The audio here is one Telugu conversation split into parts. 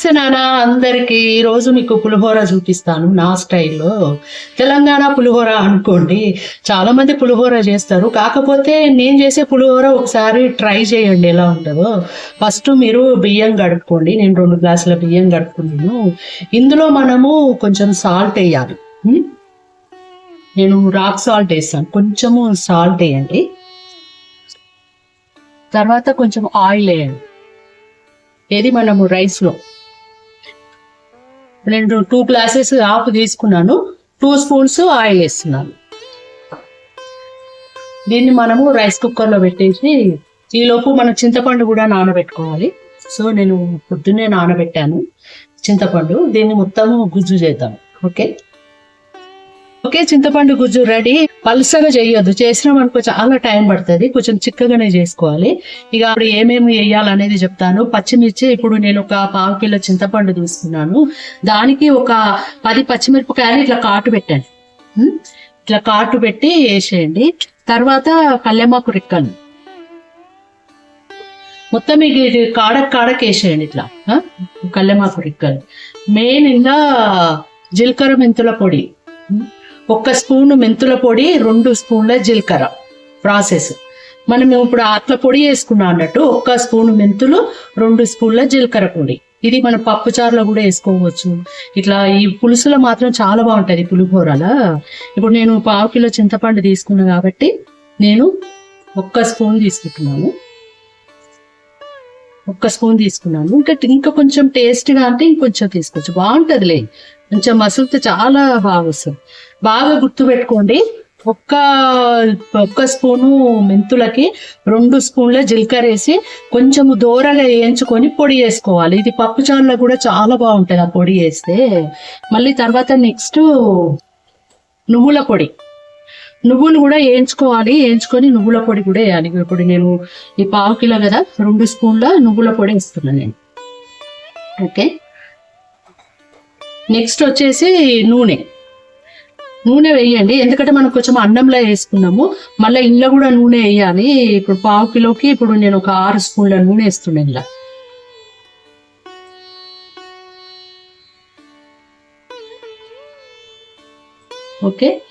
నమస్తే నాన్న అందరికి ఈరోజు మీకు పులిహోర చూపిస్తాను నా స్టైల్లో. తెలంగాణ పులిహోర అనుకోండి చాలా మంది పులిహోర చేస్తారు. కాకపోతే నేను చేసే పులిహోర ఒకసారి ట్రై చేయండి ఎలా ఉంటుందో. ఫస్ట్ మీరు బియ్యం గడుపుకోండి నేను రెండు గ్లాసుల బియ్యం గడుపుకున్నాను ఇందులో మనము కొంచెం సాల్ట్ వేయాలి. నేను రాక్ సాల్ట్ వేస్తాను. కొంచెము సాల్ట్ వేయండి. తర్వాత కొంచెం ఆయిల్ వేయండి. ఏది మనము రైస్లో నేను టూ గ్లాసెస్ హాఫ్ తీసుకున్నాను. టూ స్పూన్స్ ఆయిల్ వేస్తున్నాను. దీన్ని మనము రైస్ కుక్కర్లో పెట్టేసి ఈలోపు మనం చింతపండు కూడా నానబెట్టుకోవాలి. సో నేను పొద్దున్నే నానబెట్టాను చింతపండు. దీన్ని మొత్తము గుజ్జు చేద్దాం. ఓకే ఓకే చింతపండు గుజ్జు రెడీ పలుసగా చేయొద్దు. చేసినాం అనుకో చాలా టైం పడుతుంది. కొంచెం చిక్కగానే చేసుకోవాలి. ఇక అప్పుడు ఏమేమి వేయాలనేది చెప్తాను. పచ్చిమిర్చి ఇప్పుడు నేను ఒక పావు కిలో చింతపండు తీసుకున్నాను. దానికి ఒక పది పచ్చిమిరపకాయలు ఇట్లా కాటు పెట్టాను ఇట్లా కాటు పెట్టి వేసేయండి. తర్వాత కళ్యామాకు రిక్కలు. మొత్తం ఇక ఇది కాడక్ కాడక్ వేసేయండి ఇట్లా. ఆ? రిక్కలు. మెయిన్ ఇంకా జీలకర్ర మెంతుల పొడి. ఒక్క స్పూన్ మెంతుల పొడి రెండు స్పూన్ల జీలకర్ర. ప్రాసెస్ మనం ఇప్పుడు అట్ల పొడి వేసుకున్నాం అన్నట్టు ఒక్క స్పూన్ మెంతులు రెండు స్పూన్ల జీలకర్ర పొడి. ఇది మన పప్పు చారులో కూడా వేసుకోవచ్చు. ఇట్లా ఈ పులుసులో మాత్రం చాలా బాగుంటుంది పులిహోరల. ఇప్పుడు నేను పావు కిలో చింతపండు తీసుకున్నా కాబట్టి నేను ఒక్క స్పూన్ తీసుకుంటున్నాను. ఒక్క స్పూన్ తీసుకున్నాను. ఇంకా ఇంకా కొంచెం టేస్ట్గా అంటే ఇంకొంచెం తీసుకోవచ్చు. బాగుంటుందిలే. కొంచెం మసులితే చాలా బాగా వస్తుంది. బాగా గుర్తు పెట్టుకోండి ఒక్క ఒక్క స్పూను మెంతులకి రెండు స్పూన్ల జీలకర్ర వేసి కొంచెము దూరగా వేయించుకొని పొడి వేసుకోవాలి ఇది పప్పు చారులో కూడా చాలా బాగుంటుంది ఆ పొడి వేస్తే. మళ్ళీ తర్వాత నెక్స్ట్ నువ్వుల పొడి. నువ్వులు కూడా వేయించుకోవాలి. వేయించుకొని నువ్వుల పొడి కూడా వేయాలి. ఇప్పుడు నేను ఈ పావు కిలో కదా రెండు స్పూన్ల నువ్వుల పొడి వేస్తున్నాను నేను. ఓకే? నెక్స్ట్ వచ్చేసి నూనె. నూనె వేయండి. ఎందుకంటే మనం కొంచెం అన్నంలో వేసుకున్నాము. మళ్ళీ ఇంట్లో కూడా నూనె వేయాలి. ఇప్పుడు పావు కిలోకి ఇప్పుడు నేను ఒక ఆరు స్పూన్ల నూనె వేస్తున్నాను ఇలా ఓకే.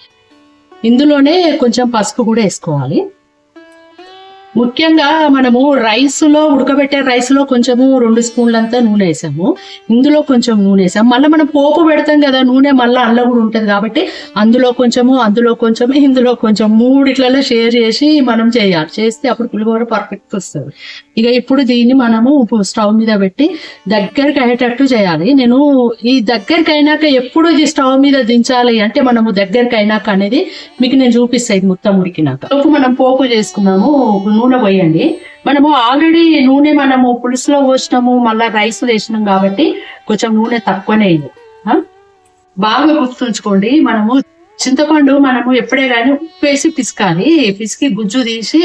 ఇందులోనే కొంచెం పసుపు కూడా వేసుకోవాలి. ముఖ్యంగా మనము రైస్లో ఉడకబెట్టే రైస్లో కొంచెము రెండు స్పూన్లంతా నూనె వేసాము. ఇందులో కొంచెం నూనె వేసాం మళ్ళీ మనం పోపు పెడతాం కదా నూనె మళ్ళీ అందులో కూడా ఉంటుంది కాబట్టి అందులో కొంచెము అందులో కొంచెం ఇందులో కొంచెం మూడిట్లలో షేర్ చేసి మనం చేయాలి. చేస్తే అప్పుడు పులిహోర పర్ఫెక్ట్ వస్తుంది. ఇక ఇప్పుడు దీన్ని మనము స్టవ్ మీద పెట్టి దగ్గరికి అయ్యేటట్టు చేయాలి. నేను ఈ దగ్గరికి అయినాక ఎప్పుడు ఇది స్టవ్ మీద దించాలి అంటే మనము దగ్గరికి అయినాక అనేది మీకు నేను చూపిస్తాయి మొత్తం ఉడికినాక. మనం పోపు చేసుకున్నాము. నూనె పోయండి. మనము ఆల్రెడీ నూనె మనము పులుసులో పోసినాము మళ్ళీ రైస్ వేసినాం కాబట్టి కొంచెం నూనె తక్కువనే అయింది. బాగా గుర్తుంచుకోండి మనము చింతపండు మనము ఎప్పుడే కానీ ఉప్పు వేసి పిసకాలి. పిసికి గుజ్జు తీసి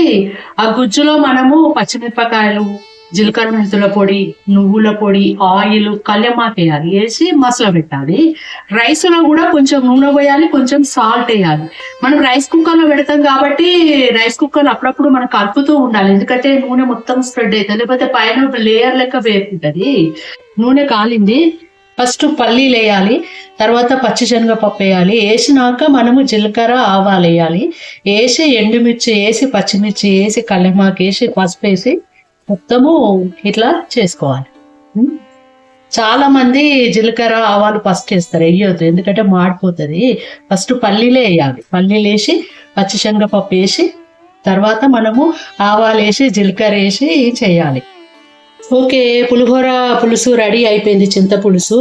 ఆ గుజ్జులో మనము పచ్చిమిరపకాయలు జీలకర్ర మెంతుల పొడి నువ్వుల పొడి ఆయిల్ కళ్యమాకు వేయాలి వేసి మసాలా పెట్టాలి. రైస్లో కూడా కొంచెం నూనె పోయాలి కొంచెం సాల్ట్ వేయాలి. మనం రైస్ కుక్కర్లో పెడతాం కాబట్టి రైస్ కుక్కర్ అప్పుడప్పుడు మనం కలుపుతూ ఉండాలి. ఎందుకంటే నూనె మొత్తం స్ప్రెడ్ అవుతుంది. లేకపోతే పైన లేయర్ లెక్క వేరుంటది నూనె కాలింది. ఫస్ట్ పల్లీలు వేయాలి. తర్వాత పచ్చిశనగపప్పు వేయాలి. వేసినాక మనము జీలకర్ర ఆవాలు వేయాలి. వేసి ఎండుమిర్చి వేసి పచ్చిమిర్చి వేసి కల్లెమాకు వేసి పసుపు వేసి మొత్తము ఇట్లా చేసుకోవాలి. చాలా మంది జీలకర్ర ఆవాలు ఫస్ట్ వేస్తారు. వేయొద్దు ఎందుకంటే మాడిపోతుంది. ఫస్ట్ పల్లీలే వేయాలి. పల్లీలు వేసి పచ్చిశనగపప్పు వేసి తర్వాత మనము ఆవాలు వేసి జీలకర్ర వేసి చేయాలి. ఓకే పులిహోర పులుసు రెడీ అయిపోయింది చింత పులుసు.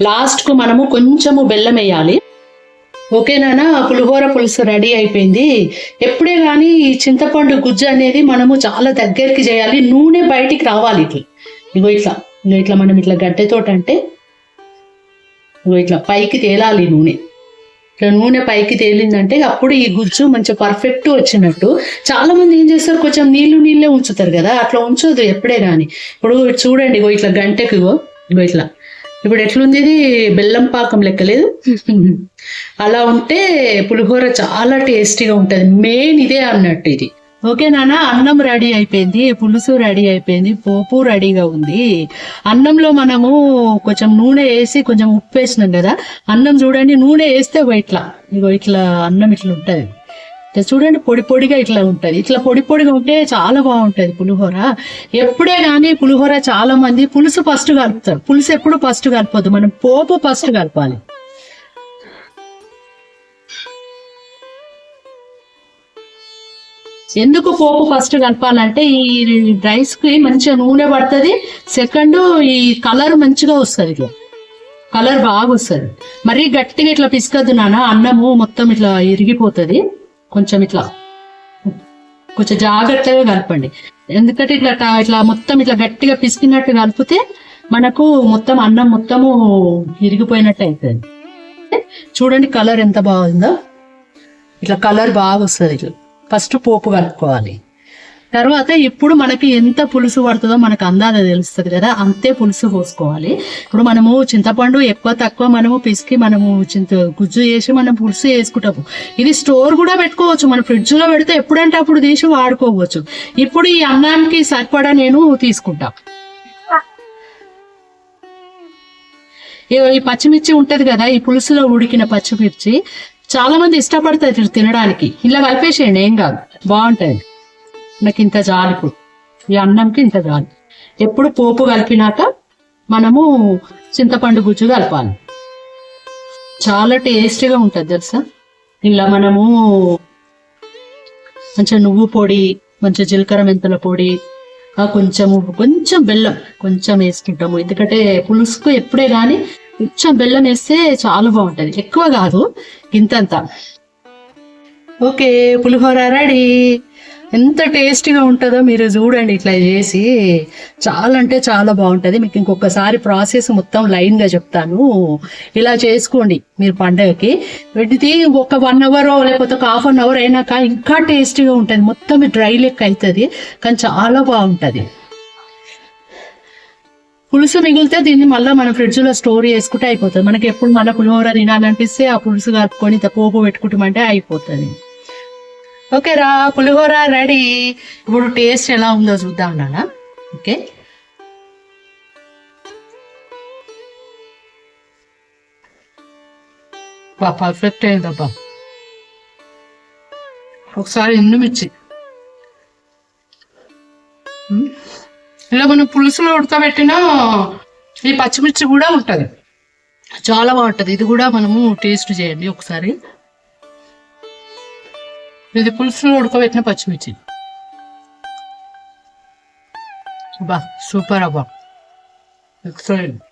లాస్ట్కు మనము కొంచెము బెల్లం వేయాలి. ఓకేనా పులిహోర పులుసు రెడీ అయిపోయింది. ఎప్పుడే కానీ ఈ చింతపండు గుజ్జు అనేది మనము చాలా దగ్గరికి చేయాలి నూనె బయటికి రావాలి ఇట్లా ఇగో ఇట్లా ఇగో ఇట్లా మనం ఇట్లా గడ్డెతోట అంటే ఇగో ఇట్లా పైకి తేలాలి నూనె. ఇట్లా నూనె పైకి తేలిందంటే అప్పుడు ఈ గుజ్జు మంచి పర్ఫెక్ట్ వచ్చినట్టు. చాలా మంది ఏం చేస్తారు కొంచెం నీళ్ళు నీళ్ళే ఉంచుతారు కదా అట్లా ఉంచదు ఎప్పుడే కానీ ఇప్పుడు చూడండి ఇగో ఇట్లా గంటకు ఇగో ఇట్లా. ఇప్పుడు ఎట్లుంది ఇది బెల్లం పాకం లెక్కలేదు అలా ఉంటే పులిహోర చాలా టేస్టీగా ఉంటుంది. మెయిన్ ఇదే అన్నట్టు ఇది. ఓకే నాన్న అన్నం రెడీ అయిపోయింది పులుసు రెడీ అయిపోయింది పోపు రెడీగా ఉంది. అన్నంలో మనము కొంచెం నూనె వేసి కొంచెం ఉప్పు వేసినాం కదా అన్నం చూడండి నూనె వేస్తే ఇట్లా ఇగో ఇట్లా అన్నం ఇట్లా ఉంటది. చూడండి పొడి పొడిగా ఇట్లా ఉంటుంది. ఇట్లా పొడి పొడిగా ఉంటే చాలా బాగుంటుంది పులిహోర. ఎప్పుడే కానీ పులిహోర చాలా మంది పులుసు ఫస్ట్ కలుపుతారు. పులుసు ఎప్పుడు ఫస్ట్ కలపొద్దు. మనం పోపు ఫస్ట్ కలపాలి. ఎందుకు పోపు ఫస్ట్ కలపాలంటే ఈ రైస్కి మంచిగా నూనె పడుతుంది. సెకండ్ ఈ కలర్ మంచిగా వస్తుంది ఇట్లా. కలర్ బాగా వస్తుంది. మరీ గట్టిగా ఇట్లా పిసుకద్దు నాన్న. అన్నము మొత్తం ఇట్లా ఇరిగిపోతుంది. కొంచెం ఇట్లా కొంచెం జాగ్రత్తగా కలపండి. ఎందుకంటే ఇట్లా ఇట్లా మొత్తం ఇట్లా గట్టిగా పిసికినట్టు కలిపితే మనకు మొత్తం అన్నం మొత్తము ఇరిగిపోయినట్టు అవుతుంది చూడండి కలర్ ఎంత బాగుందో. ఇట్లా కలర్ బాగా వస్తుంది ఇట్లా. ఫస్ట్ పోపు కలుపుకోవాలి. తర్వాత ఇప్పుడు మనకి ఎంత పులుసు పడుతుందో మనకు అందాజ తెలుస్తుంది కదా అంతే పులుసు పోసుకోవాలి. ఇప్పుడు మనము చింతపండు ఎక్కువ తక్కువ మనము పిసికి మనము చింత గుజ్జు చేసి మనం పులుసు వేసుకుంటాము ఇది స్టోర్ కూడా పెట్టుకోవచ్చు మనం ఫ్రిడ్జ్లో పెడితే ఎప్పుడంటే అప్పుడు తీసి వాడుకోవచ్చు. ఇప్పుడు ఈ అన్నానికి సరిపడా నేను తీసుకుంటా. ఈ- ఈ పచ్చిమిర్చి ఉంటది కదా ఈ పులుసులో ఉడికిన పచ్చిమిర్చి చాలా మంది ఇష్టపడతారు తినడానికి. ఇలా కలిపేసేయండి ఏం కాదు. బాగుంటుంది. నాకు ఇంత చాలు ఇప్పుడు ఈ అన్నంకి ఇంత చాలు ఎప్పుడు పోపు కలిపినాక మనము చింతపండు గుజ్జు కలపాలి. చాలా టేస్టీగా ఉంటుంది తెలుసా? ఇలా మనము మంచిగా నువ్వు పొడి మంచిగా జీలకర్ర మెంతుల పొడి కొంచెము కొంచెం బెల్లం కొంచెం వేసుకుంటాము. ఎందుకంటే పులుసుకు ఎప్పుడే కానీ కొంచెం బెల్లం వేస్తే చాలా బాగుంటుంది. ఎక్కువ కాదు ఇంతంత ఓకే పులిహోర రెడీ. ఎంత టేస్టీగా ఉంటుందో మీరు చూడండి ఇట్లా చేసి. చాలా అంటే చాలా బాగుంటుంది. మీకు ఇంకొకసారి ప్రాసెస్ మొత్తం లైన్గా చెప్తాను. ఇలా చేసుకోండి మీరు పండగకి. పెడితే ఒక వన్ అవర్ లేకపోతే ఒక హాఫ్ అన్ అవర్ అయినాక ఇంకా టేస్టీగా ఉంటుంది. మొత్తం డ్రై లెక్క అవుతుంది కానీ చాలా బాగుంటుంది. పులుసు మిగిలితే దీన్ని మళ్ళీ మన ఫ్రిడ్జ్లో స్టోర్ చేసుకుంటే అయిపోతుంది. మనకి ఎప్పుడు మళ్ళీ పులిహోర తినాలనిపిస్తే ఆ పులుసు కలుపుకొని పోపు పెట్టుకుంటామంటే అయిపోతుంది. ఓకే రా పులిహోర రెడీ. ఇప్పుడు టేస్ట్ ఎలా ఉందో చూద్దాం నాన్న ఓకే. బా పర్ఫెక్ట్ అయిందబ్బా. ఒకసారి ఎండుమిర్చి ఇలా మనం పులుసులో ఉడకబెట్టిన ఈ పచ్చిమిర్చి కూడా ఉంటుంది. చాలా బాగుంటుంది. ఇది కూడా మనము టేస్ట్ చేయండి ఒకసారి. ఇది పులుసులో ఉడకబెట్టిన పచ్చిమిర్చి. బా సూపర్ అబ్బా. ఎక్సలెంట్.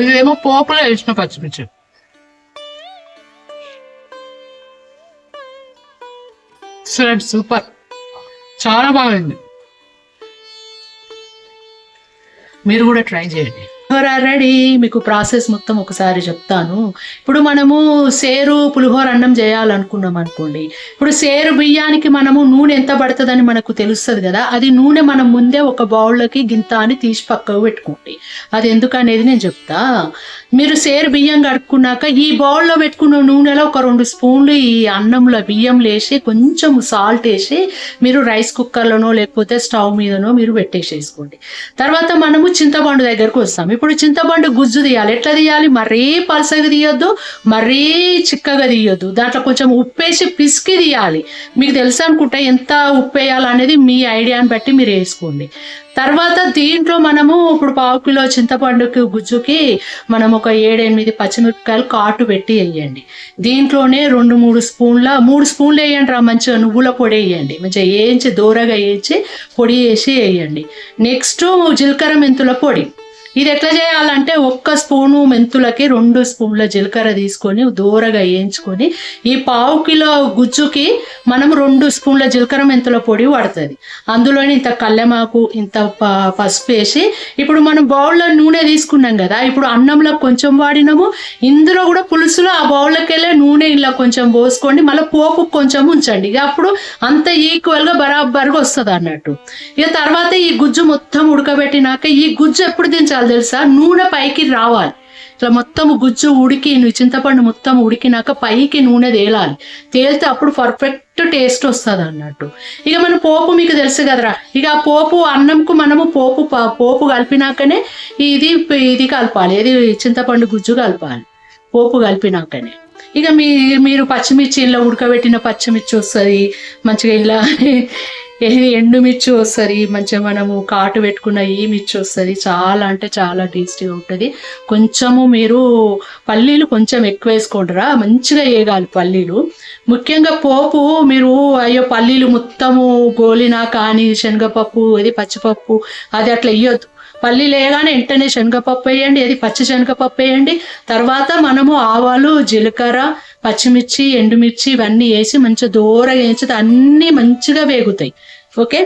ఇదేమో పోపులో వేసిన పచ్చిమిర్చి. సూపర్. చాలా బాగుంది. మీరు కూడా ట్రై చేయండి. పులిహోర రెడీ? మీకు ప్రాసెస్ మొత్తం ఒకసారి చెప్తాను. ఇప్పుడు మనము సేరు పులిహోర అన్నం చేయాలనుకున్నాం అనుకోండి. ఇప్పుడు సేరు బియ్యానికి మనము నూనె ఎంత పడుతుందని మనకు తెలుస్తుంది కదా? అది నూనె మనం ముందే ఒక బౌల్లోకి గింత అని తీసి పక్కకు పెట్టుకోండి. అది ఎందుకనేది నేను చెప్తా. మీరు సేరు బియ్యం కడుక్కున్నాక ఈ బౌల్లో పెట్టుకున్న నూనెలో ఒక రెండు స్పూన్లు ఈ అన్నంలో బియ్యం వేసి కొంచెం సాల్ట్ వేసి మీరు రైస్ కుక్కర్లోనో లేకపోతే స్టవ్ మీదనో మీరు పెట్టేసేసుకోండి. తర్వాత మనము చింతపండు దగ్గరకు వస్తాం. ఇప్పుడు చింతపండు గుజ్జు తీయాలి. ఎట్లా తీయాలి? మరీ పలసగా తీయొద్దు మరీ చిక్కగా తీయొద్దు. దాంట్లో కొంచెం ఉప్పేసి పిసికి తీయాలి. మీకు తెలుసు అనుకుంటే ఎంత ఉప్పు వేయాలనేది మీ ఐడియాని బట్టి మీరు వేసుకోండి. తర్వాత దీంట్లో మనము ఇప్పుడు పావు కిలో చింతపండుకి గుజ్జుకి మనం ఒక ఏడెనిమిది పచ్చిమిరపకాయలు కాటు పెట్టి వేయండి. దీంట్లోనే రెండు మూడు స్పూన్ల మూడు స్పూన్లు వేయండి రా మంచిగా నువ్వుల పొడి వేయండి. మంచిగా వేయించి దూరగా వేయించి పొడి వేసి వేయండి. నెక్స్ట్ జీలకర్ర మెంతుల పొడి. ఇది ఎట్లా చేయాలంటే ఒక్క స్పూను మెంతులకి రెండు స్పూన్ల జీలకర్ర తీసుకొని దూరగా వేయించుకొని ఈ పావు కిలో గుజ్జుకి మనం రెండు స్పూన్ల జీలకర్ర మెంతుల పొడి పడుతుంది అందులోనే ఇంత కల్లెమాకు ఇంత ప- పసుపు వేసి ఇప్పుడు మనం బౌల్లో నూనె తీసుకున్నాం కదా ఇప్పుడు అన్నంలో కొంచెం వాడినాము ఇందులో కూడా పులుసులో ఆ బౌల్లోకి వెళ్ళే నూనె ఇలా కొంచెం పోసుకోండి మళ్ళీ పోపు కొంచెం ఉంచండి. ఇక అప్పుడు అంత ఈక్వల్గా బరాబర్గా వస్తుంది అన్నట్టు ఇక తర్వాత ఈ గుజ్జు మొత్తం ఉడకబెట్టినాక ఈ గుజ్జు ఎప్పుడు దించాలి? వేసుకోవాలి తెలుసా? నూనె పైకి రావాలి. ఇట్లా మొత్తం గుజ్జు ఉడికి నువ్వు చింతపండు మొత్తం ఉడికినాక పైకి నూనె తేలాలి. తేలితే అప్పుడు పర్ఫెక్ట్ టేస్ట్ వస్తుంది అన్నట్టు. ఇక మన పోపు మీకు తెలుసు కదరా? ఇక ఆ పోపు అన్నంకు మనము పోపు పోపు కలిపినాకనే ఇది ఇది కలపాలి. ఇది చింతపండు గుజ్జు కలపాలి. పోపు కలిపినాకనే. ఇక మీ మీరు పచ్చిమిర్చి ఇలా ఉడకబెట్టిన పచ్చిమిర్చి వస్తుంది. మంచిగా ఇలా ఎండుమిర్చి వస్తుంది మంచిగా మనము కాటు పెట్టుకున్న ఈ మిర్చి వస్తుంది చాలా అంటే చాలా టేస్టీగా ఉంటుంది. కొంచెము మీరు పల్లీలు కొంచెం ఎక్కువ వేసుకోండిరా మంచిగా వేయగాలి పల్లీలు. ముఖ్యంగా పోపు మీరు అయ్యో పల్లీలు మొత్తము గోలినా కానీ శనగపప్పు ఇది పచ్చిపప్పు అది అట్లా వేయొద్దు. పల్లి లేగానే వెంటనే శనగపప్పు వేయండి అది పచ్చి శనగపప్పు వేయండి. తర్వాత మనము ఆవాలు జీలకర్ర పచ్చిమిర్చి ఎండుమిర్చి ఇవన్నీ వేసి మంచిగా దూరగా వేసి అన్నీ మంచిగా వేగుతాయి. ఓకే?